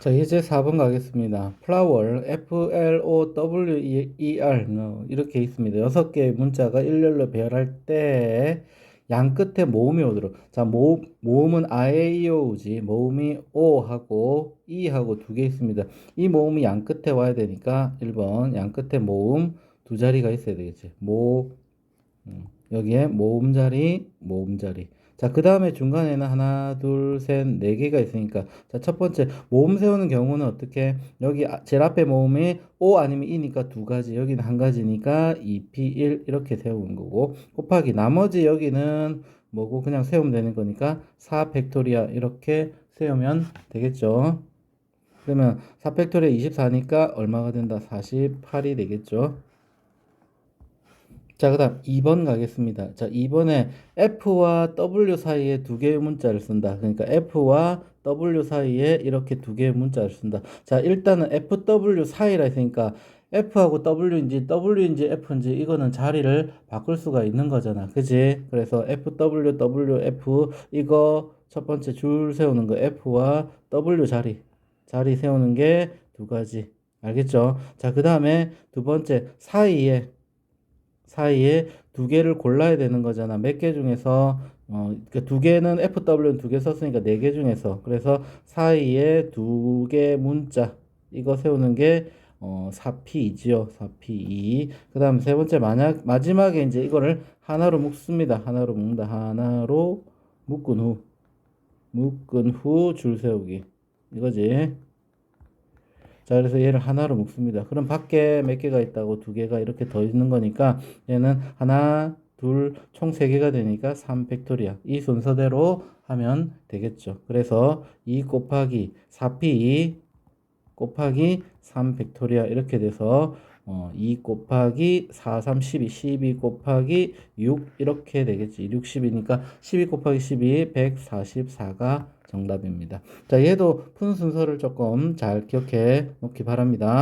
자, 이제 4번 가겠습니다. flower, F-L-O-W-E-R, 어, 이렇게 있습니다. 여섯 개의 문자가 일렬로 배열할 때, 양 끝에 모음이 오도록. 자, 모, 모음은 아에 이오우지. 모음이 오하고 이하고 두 개 있습니다. 이 모음이 양 끝에 와야 되니까, 1번, 양 끝에 모음 두 자리가 있어야 되겠지. 모, 음, 여기에 모음 자리, 모음 자리. 자, 그 다음에 중간에는 하나, 둘, 셋, 네 개가 있으니까. 자, 첫 번째, 모음 세우는 경우는 어떻게? 여기 아- 제일 앞에 모음이 O 아니면 E니까 두 가지, 여기는 한 가지니까 2P1 이렇게 세우는 거고, 곱하기 나머지 여기는 뭐고 그냥 세우면 되는 거니까 4 팩토리아 이렇게 세우면 되겠죠. 그러면 4 팩토리아 24니까 얼마가 된다? 48이 되겠죠. 자, 그 다음 2번 가겠습니다. 자, 2번에 F와 W 사이에 두 개의 문자를 쓴다. 그러니까 F와 W 사이에 이렇게 두 개의 문자를 쓴다. 자, 일단은 FW 사이라 했으니까 F하고 W인지 W인지 F인지 이거는 자리를 바꿀 수가 있는 거잖아. 그지? 그래서 FW, WF 이거 첫 번째 줄 세우는 거 F와 W 자리. 자리 세우는 게 두 가지. 알겠죠? 자, 그 다음에 두 번째 사이에 사이에 두 개를 골라야 되는 거잖아. 몇 개 중에서 어, 그두 개는 FW는 두개 썼으니까 네 개 중에서 그래서 사이에 두 개 문자 이거 세우는 게 어, 4P이지요. 4P2. 그다음 세 번째 만약 마지막에 이제 이거를 하나로 묶습니다. 하나로 묶는다. 하나로 묶은 후 묶은 후 줄 세우기. 이거지. 자, 그래서 얘를 하나로 묶습니다. 그럼 밖에 몇 개가 있다고 두 개가 이렇게 더 있는 거니까 얘는 하나, 둘, 총 세 개가 되니까 3 팩토리아. 이 순서대로 하면 되겠죠. 그래서 2 곱하기 4p 곱하기 3 팩토리아 이렇게 돼서 어, 2 곱하기 4, 3, 12, 12 곱하기 6 이렇게 되겠지. 6, 12니까 12 곱하기 12, 144가 정답입니다. 자, 얘도 푼 순서를 조금 잘 기억해 놓기 바랍니다.